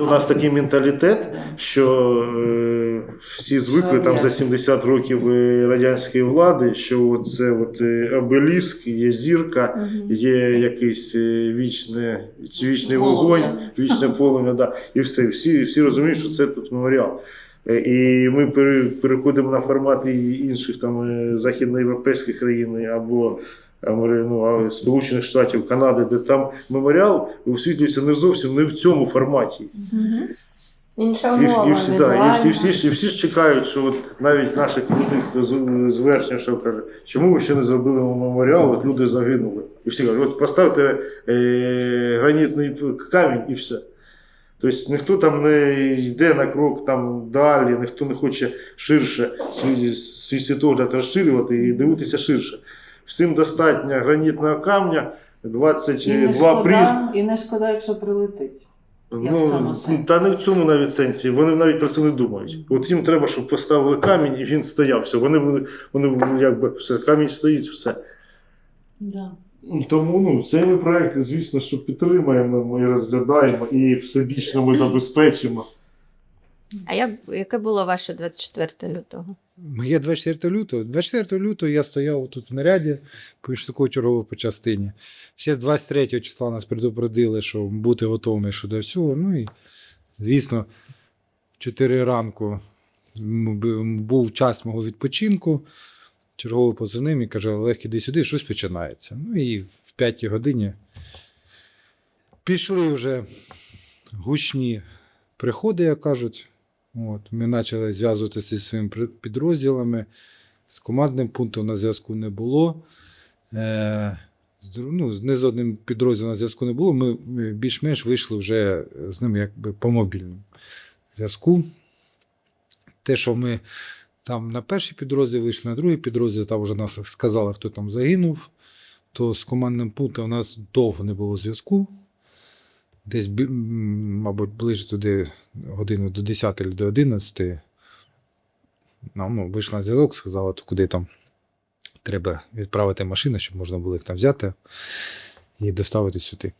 У нас такий менталітет, що е, всі звикли там за 70 років е, радянської влади, що це от е, обеліск, є зірка, є якийсь вічне, вічний вогонь, вічне полум'я, да, і все. Всі, всі розуміють, що це тут меморіал. І ми переходимо на формат і інших там західноєвропейських країн або ну, а Сполучених Штатів, Канади, де там меморіал висвітлюється не зовсім не в цьому форматі. Інша І, і, всі, да, і, всі, всі, і всі ж чекають, що от навіть наше керівництво з- зверхнє, що каже, чому ви ще не зробили меморіал, от люди загинули. І всі кажуть, от поставте е, гранітний камінь і все. Тобто ніхто там не йде на крок там далі, ніхто не хоче ширше свій, свій світогляд розширювати і дивитися ширше. Всім достатньо гранітного камня, 22 приз. і не шкода, якщо прилетить. Ну, та не в цьому навіть сенсі. Вони навіть про це не думають. От їм треба, щоб поставили камінь і він стояв. Все. Вони, вони якби все, камінь стоїть, все. Да. Тому ну, цей проект, звісно, що підтримуємо, ми розглядаємо і всебічно ми забезпечимо. А як, яке було ваше 24 лютого? Моє 24 лютого. 24 лютого я стояв тут в наряді, пишу таку чергову по частині. Ще з 23 числа нас предупредили, що бути готовими щодо всього. Ну і, звісно, в 4 ранку був час мого відпочинку. Черговий позвонив і каже: Олег, іди сюди, щось починається. Ну і в 5 годині пішли вже гучні приходи, як кажуть. От, ми почали зв'язуватися зі своїми підрозділами. З командним пунктом на зв'язку не було. Е, ну, не з одним підрозділом на зв'язку не було. Ми більш-менш вийшли вже з ним якби по мобільному зв'язку. Те, що ми там на перший підрозділ вийшли, на другий підрозділ, там вже нас сказали, хто там загинув. То з командним пунктом у нас довго не було зв'язку. Десь, мабуть, ближче туди годину до 10 чи до 11. Нам ну, вийшла на зв'язок, сказала, то куди там треба відправити машину, щоб можна було їх там взяти і доставити сюди.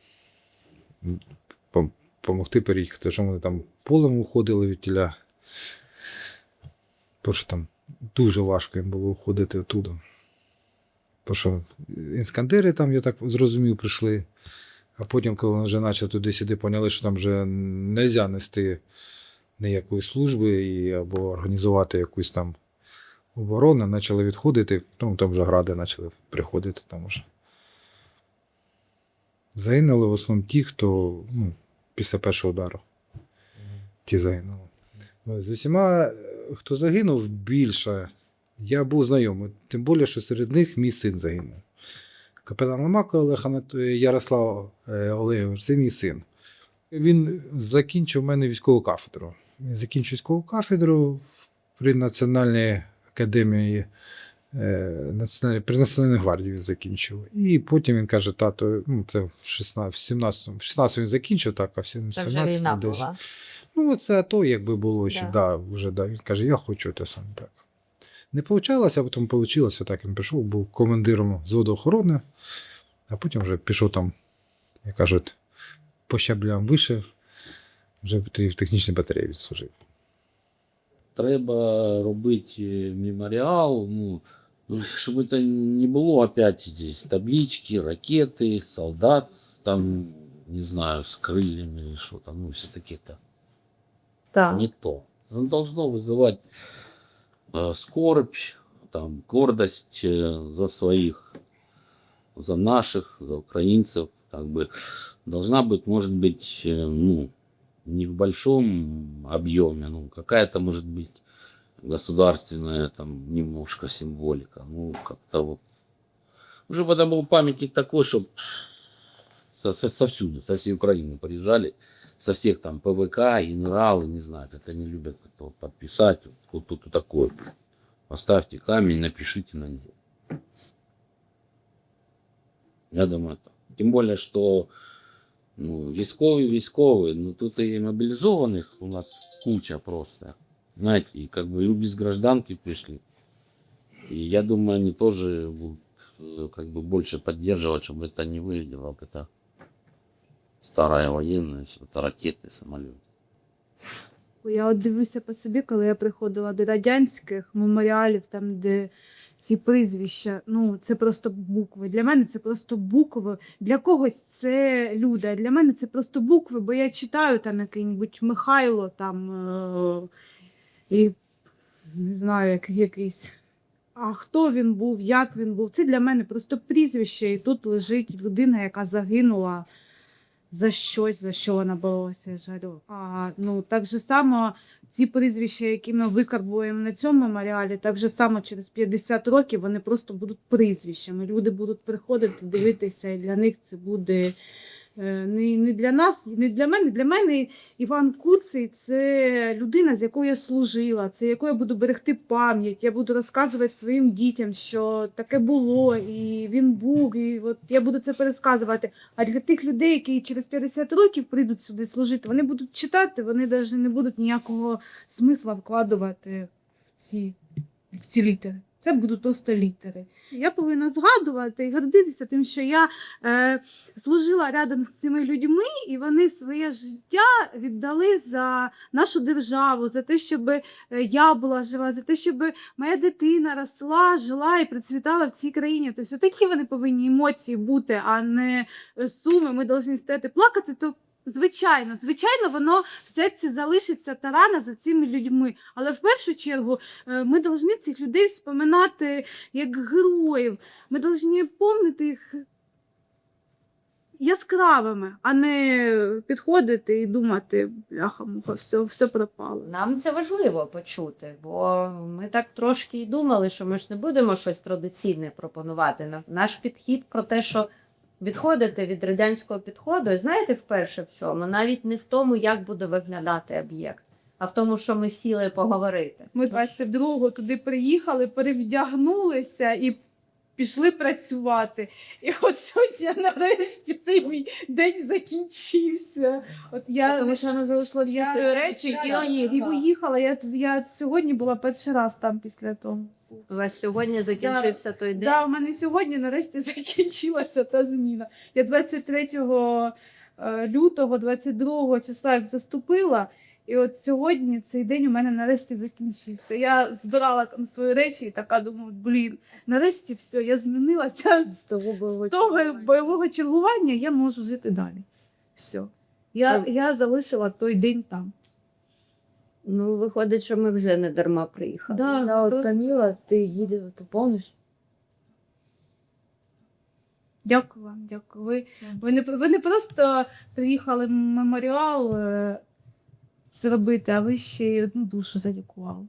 Пом- Помогти переїхати, що вони там полем уходили від тіля. Бо що там дуже важко їм було уходити оттуда. Бо що інскандери там, я так зрозумів, прийшли. А потім, коли вони вже почали туди-сюди, поняли, що там вже не можна нести ніякої служби і, або організувати якусь там оборону, почали відходити, ну, там вже гради почали приходити. Там вже. Загинули в основному ті, хто ну, після першого удару. Ті загинули. З усіма, хто загинув, більше я був знайомий. Тим більше, що серед них мій син загинув. Капітан Ломако Олег Анат- Ярослав е, Олегович, це мій син. Він закінчив у мене військову кафедру. Він закінчив військову кафедру при Національній академії е, національної, при Національній гвардії він закінчив. І потім він каже: тато, ну це в 16, в 17, в 16 він закінчив, так, а в 17 вже війна десь. була. Ну, це то, якби було ще, Да. да. вже, да. Він каже, я хочу те саме так Не вийшло, а потім вийшло так. Він пішов, був командиром зводу охорони, а потім вже пішов там, як кажуть, по щаблям вище, вже в технічній батареї відслужив. Треба робити меморіал, ну, ну, щоб це не було опять здесь таблички, ракети, солдат, там, не знаю, с крыльями или что там, ну, все-таки это Так. не то. Оно должно вызывать э, Скорбь, там, гордость э, за своих, за наших, за украинцев, как бы, должна быть, может быть, э, ну, не в большом объеме, ну, какая-то, может быть, государственная, там, немножко символика, ну, как-то вот. Уже потому памятник такой, чтобы со, со, совсюду, со всей Украины приезжали, со всех там ПВК, генералы, не знаю, как они любят это вот подписать, вот, вот тут вот такое. Поставьте камень, напишите на нем. Я думаю, так. Тем более, что ну, військові, військові, ну тут и мобилизованных у нас куча просто. Знаете, и как бы и без гражданки пришли. И я думаю, они тоже будут э, как бы больше поддерживать, чтобы это не выглядело, как это старая военная, все это ракеты, самолеты. Я от дивлюся по собі, коли я приходила до радянських меморіалів, там, де ці прізвища, ну це просто букви. Для мене це просто букви. Для когось це люди, а для мене це просто букви, бо я читаю там який-небудь Михайло там е- і не знаю, як, якийсь. А хто він був, як він був? Це для мене просто прізвище, і тут лежить людина, яка загинула за щось, за що вона боролася, жалю. А ну так же само ці прізвища, які ми викарбуємо на цьому меморіалі, так же само через 50 років вони просто будуть прізвищами. Люди будуть приходити, дивитися, і для них це буде. Е, Не, не для нас, не для мене. Для мене Іван Куций це людина, з якою я служила, це якою я буду берегти пам'ять. Я буду розказувати своїм дітям, що таке було, і він був, і от я буду це пересказувати. А для тих людей, які через 50 років прийдуть сюди служити, вони будуть читати, вони навіть не будуть ніякого смисла вкладувати в ці, в ці літери. Це будуть просто літери. Я повинна згадувати і гордитися тим, що я е, служила рядом з цими людьми, і вони своє життя віддали за нашу державу, за те, щоб е, я була жива, за те, щоб моя дитина росла, жила і процвітала в цій країні. Тобто такі вони повинні емоції бути, а не суми. Ми повинні стояти плакати. То звичайно, звичайно, воно в серці залишиться та рана за цими людьми. Але в першу чергу е, ми повинні цих людей споминати як героїв. Ми повинні пам'ятати їх яскравими, а не підходити і думати, бляха, муха, все, все пропало. Нам це важливо почути, бо ми так трошки і думали, що ми ж не будемо щось традиційне пропонувати. На- Наш підхід про те, що відходити від радянського підходу, і знаєте, вперше в чому? Навіть не в тому, як буде виглядати об'єкт, а в тому, що ми сіли поговорити. Ми 22-го туди приїхали, перевдягнулися і пішли працювати. І от сьогодні нарешті цей мій день закінчився. От я, Тому що вона залишила всі я, свої речі і я, і виїхала. Я, я сьогодні була перший раз там після того. У вас сьогодні закінчився той день. Да, у мене сьогодні нарешті закінчилася та зміна. Я 23 е, лютого, 22 числа як заступила. І от сьогодні цей день у мене нарешті закінчився. Я збирала там свої речі і така думаю, блін, нарешті все, я змінилася з того бойового з того бойового чергування, я можу жити далі. Все. Я, Так. я залишила той день там. Ну, виходить, що ми вже не дарма приїхали. Да, Да, то- от Каміла, ти їде, ти помниш? Дякую вам, дякую. Ви, ви, не, ви не просто приїхали в меморіал е, зробити, а ви ще й одну душу залікували.